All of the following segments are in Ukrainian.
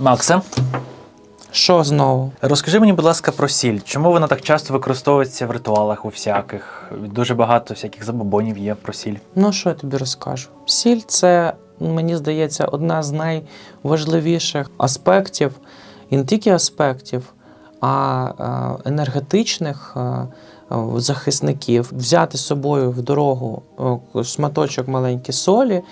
Макса, Що знову? розкажи мені, будь ласка, про сіль. Чому вона так часто використовується в ритуалах у всяких? Дуже багато всяких забобонів є про сіль. Ну, що я тобі розкажу? Сіль це, мені здається, одна з найважливіших аспектів, і не тільки аспектів, а енергетичних захисників. Взяти з собою в дорогу е, шматочок маленької солі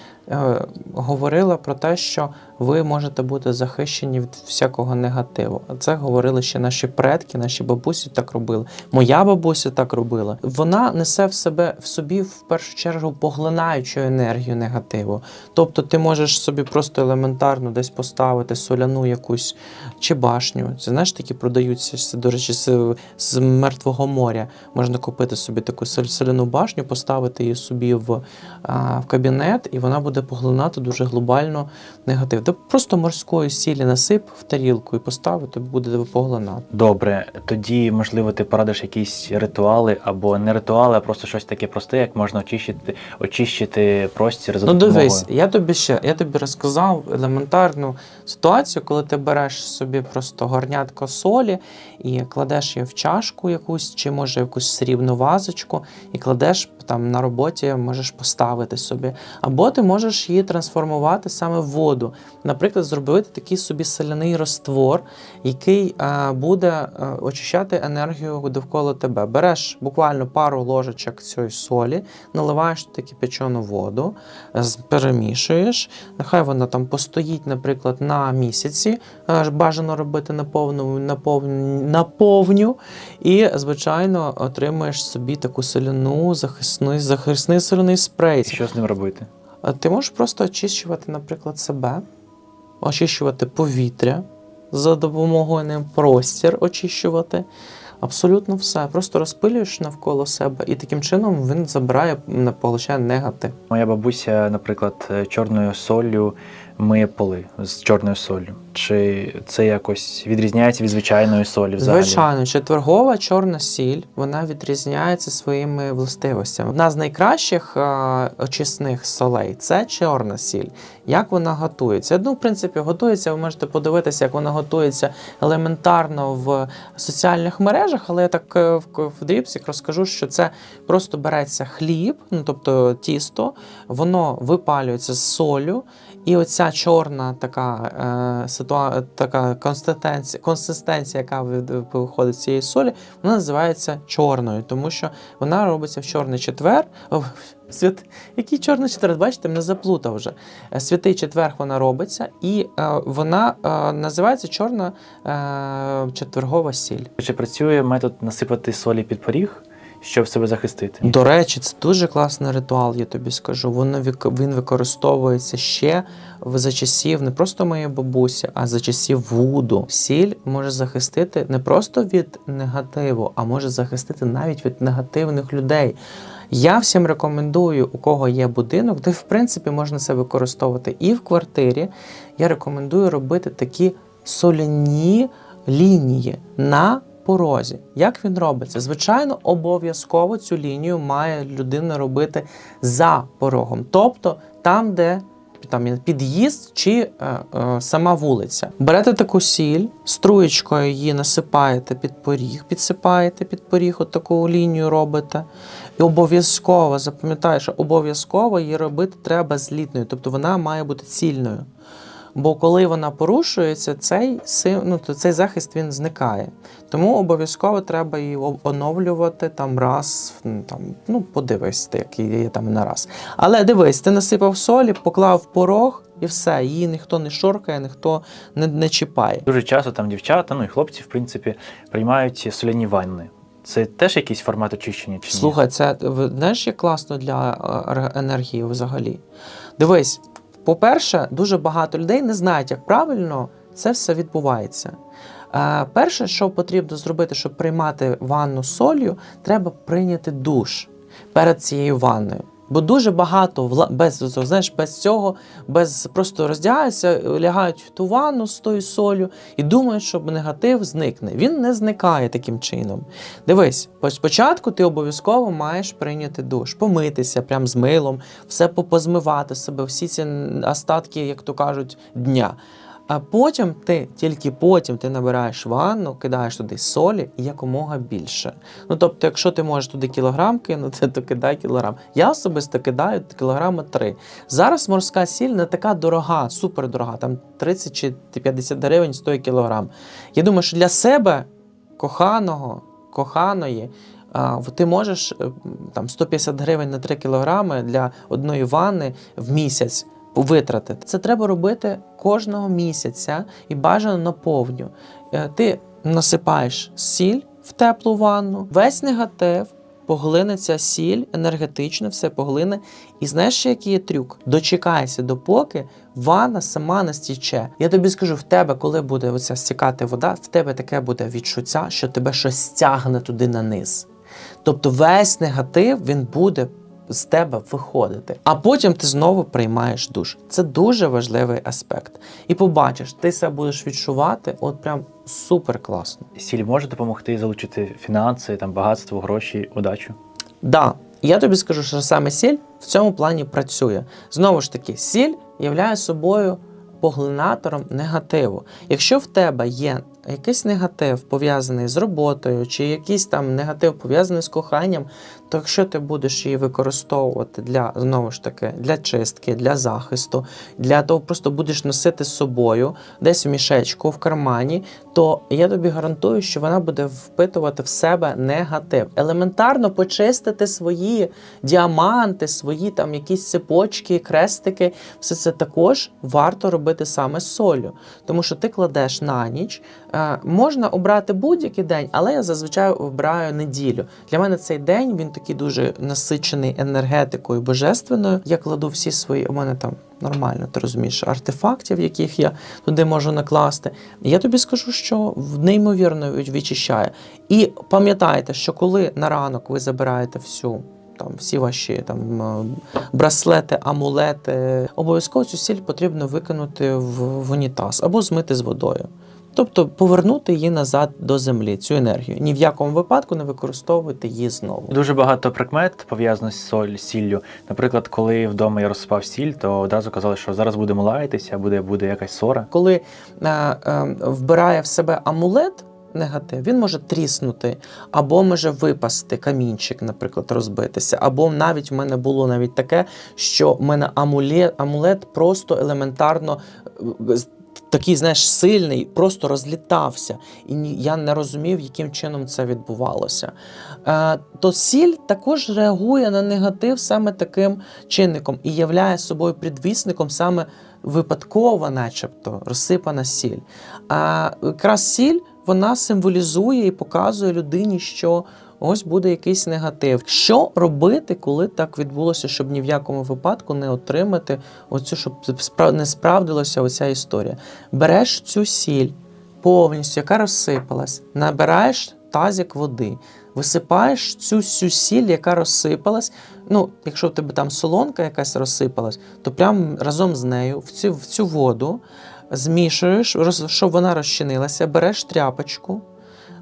говорила про те, що ви можете бути захищені від всякого негативу. Це говорили ще наші предки, наші бабусі так робили. Моя бабуся так робила. Вона несе в себе в собі в першу чергу поглинаючу енергію негативу. Тобто ти можеш собі просто елементарно десь поставити соляну якусь чи башню. Це знаєш, такі продаються до речі, з, мертвого моря. Можна купити собі таку соляну башню, поставити її собі в, в кабінет, і вона буде поглинати дуже глобально негатив. Та просто морської сілі насип в тарілку і постав, і тобі буде поглинати. Добре, тоді, можливо, ти порадиш якісь ритуали або не ритуали, а просто щось таке просте, як можна очищити, очищити простір за Ну допомогою. дивись, я тобі ще я тобі розказав елементарну ситуацію, коли ти береш собі просто горнятко солі і кладеш її в чашку якусь, чи може якусь срібну вазочку, і кладеш там на роботі, можеш поставити собі. Або ти можеш її трансформувати саме в воду. Наприклад, зробити такий собі соляний роствор, який е, буде е, очищати енергію довкола тебе. Береш буквально пару ложечок цієї солі, наливаєш туди кипячену воду, перемішуєш. Нехай вона там постоїть, наприклад, на місяці. е, Бажано робити на повну, на. І, звичайно, отримаєш собі таку соляну захисний, захисний соляний спрей. І що з ним робити? А Ти можеш просто очищувати, наприклад, себе, очищувати повітря за допомогою ним простір очищувати. Абсолютно все. Просто розпилюєш навколо себе, і таким чином він забирає, не получає негатив. Моя бабуся, наприклад, е, чорною соллю миє поли з чорною соллю. Чи це якось відрізняється від звичайної солі взагалі? Звичайно, четвергова чорна сіль вона відрізняється своїми властивостями. Одна з найкращих е, очисних солей це чорна сіль. Як вона готується? Ну, в принципі, готується. Ви можете подивитися, як вона готується елементарно в соціальних мережах, але я так е, в, в дрібсіх розкажу, що це просто береться хліб, ну тобто тісто, воно випалюється з солю, і оця чорна така, е, ситуа... така консистенція, консистенція, яка виходить з цієї солі, вона називається чорною, тому що вона робиться в чорний четвер. Свят... Який чорний четвер? Бачите, мене заплутав вже. Е, Святий четверг вона робиться, і е, вона е, називається чорна е, четвергова сіль. Чи працює метод насипати солі під поріг, щоб себе захистити? До речі, це дуже класний ритуал, я тобі скажу. Воно він використовується ще за часів не просто моєї бабусі, а за часів вуду. Сіль може захистити не просто від негативу, а може захистити навіть від негативних людей. Я всім рекомендую, у кого є будинок, де в принципі можна це використовувати і в квартирі. Я рекомендую робити такі соляні лінії на порозі. Як він робиться? Звичайно, обов'язково цю лінію має людина робити за порогом, тобто там, де там під'їзд чи е, е, сама вулиця. Берете таку сіль, струєчкою її насипаєте під поріг, підсипаєте під поріг, от таку лінію робите. І обов'язково запам'ятаю, що обов'язково її робити треба злітною, тобто вона має бути цільною. Бо коли вона порушується, цей, ну, то цей захист він зникає. Тому обов'язково треба її оновлювати там раз, там, ну, подивись, ти, який є там на раз. Але дивись, ти насипав солі, поклав порог і все, її ніхто не шоркає, ніхто не, не чіпає. Дуже часто там дівчата, ну і хлопці, в принципі, приймають соляні ванни. Це теж якийсь формат очищення чи ні? Слухай, це знаєш, як класно для е, енергії взагалі. Дивись, по-перше, дуже багато людей не знають, як правильно це все відбувається. Е, перше, що потрібно зробити, щоб приймати ванну солью, треба прийняти душ перед цією ванною. Бо дуже багато без, знаєш, без цього, без просто роздягаються, лягають в ту ванну з тою солью і думають, що негатив зникне. Він не зникає таким чином. Дивись, по- спочатку ти обов'язково маєш прийняти душ, помитися прям з милом, все попозмивати себе, всі ці остатки, як то кажуть, дня. А потім ти, тільки потім ти набираєш ванну, кидаєш туди солі і якомога більше. Ну тобто, якщо ти можеш туди кілограм кинути, то кидай кілограм. Я особисто кидаю кілограма три. Зараз морська сіль не така дорога, супер дорога, там 30 чи 50 гривень стоїть кілограм. Я думаю, що для себе коханого, коханої. Ти можеш е, там 150 гривень на 3 кілограми для одної ванни в місяць витратити. Це треба робити кожного місяця і бажано наповню. Е, Ти насипаєш сіль в теплу ванну, весь негатив. Поглинеться сіль, енергетично все поглине. І знаєш, ще який є трюк? Дочекайся, допоки ванна сама не стіче. Я тобі скажу, в тебе, коли буде оця стікати вода, в тебе таке буде відчуття, що тебе щось стягне туди на низ. Тобто весь негатив він буде з тебе виходити. А потім ти знову приймаєш душ. Це дуже важливий аспект. І побачиш, ти себе будеш відчувати, от прям супер класно. Сіль може допомогти залучити фінанси, там багатство, гроші, удачу. Да, я тобі скажу, що саме сіль в цьому плані працює. Знову ж таки, сіль являє собою поглинатором негативу. Якщо в тебе є якийсь негатив пов'язаний з роботою, чи якийсь там негатив пов'язаний з коханням, то якщо ти будеш її використовувати для знову ж таки для чистки, для захисту, для того просто будеш носити з собою десь в мішечку, в кармані, то я тобі гарантую, що вона буде впитувати в себе негатив. Елементарно почистити свої діаманти, свої там якісь цепочки, крестики, все це також варто робити саме з солью, тому що ти кладеш на ніч. Е, можна обрати будь-який день, але я зазвичай обираю неділю. Для мене цей день він такий дуже насичений енергетикою божественною. Я кладу всі свої, у мене там нормально, ти розумієш, артефактів, яких я туди можу накласти. Я тобі скажу, що неймовірно відчищає. І пам'ятайте, що коли на ранок ви забираєте всю. Там всі ваші там е, браслети, амулети. Обов'язково цю сіль потрібно викинути в унітаз або змити з водою. Тобто повернути її назад до землі, цю енергію. Ні в якому випадку не використовувати її знову. Дуже багато прикмет пов'язано з соль, сіллю. Наприклад, коли вдома я розсипав сіль, то одразу казали, що зараз будемо лаятися, буде, буде якась ссора. Коли е, е, вбирає в себе амулет. Негатив, він може тріснути, або може випасти камінчик, наприклад, розбитися. Або навіть в мене було навіть таке, що в мене амулет, амулет просто елементарно е, такий, знаєш, сильний, просто розлітався. І я не розумів, яким чином це відбувалося. Е, то сіль також реагує на негатив саме таким чинником і являє собою предвісником саме випадково, начебто, розсипана сіль. А якраз сіль вона символізує і показує людині, що ось буде якийсь негатив. Що робити, коли так відбулося, щоб ні в якому випадку не отримати оцю, щоб не справдилася оця історія. Береш цю сіль повністю, яка розсипалась, набираєш тазик води, висипаєш цю всю сіль, яка розсипалась. Ну, якщо в тебе там солонка якась розсипалась, то прямо разом з нею в цю, в цю воду змішуєш, щоб вона розчинилася, береш тряпочку,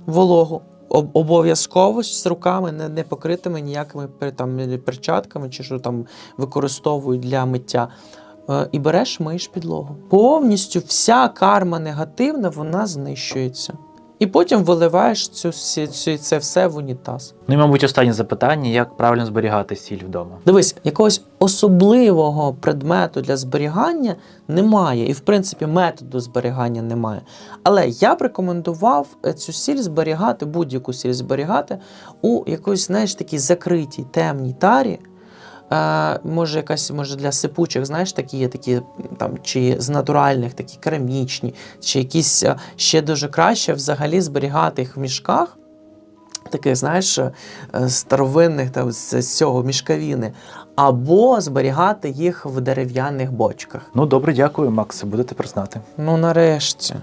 вологу. Об- Обов'язково з руками не, не покритими ніякими там, перчатками чи що там використовують для миття. Е, І береш миєш підлогу. Повністю вся карма негативна, вона знищується. І потім виливаєш цю, цю, це все в унітаз. Ну і, мабуть, останнє запитання: як правильно зберігати сіль вдома? Дивись, якогось особливого предмету для зберігання немає, і в принципі методу зберігання немає. Але я б рекомендував е, цю сіль зберігати, будь-яку сіль зберігати у якоїсь, знаєш, такій закритій темній тарі. Е, може, якась може для сипучих, знаєш, такі є такі там, чи з натуральних, такі керамічні, чи якісь е, ще дуже краще взагалі зберігати їх в мішках. Таких, знаєш, е, старовинних та з цього мішкавіни, або зберігати їх в дерев'яних бочках. Ну добре, дякую, Макс. Будете тепер знати. Ну, нарешті.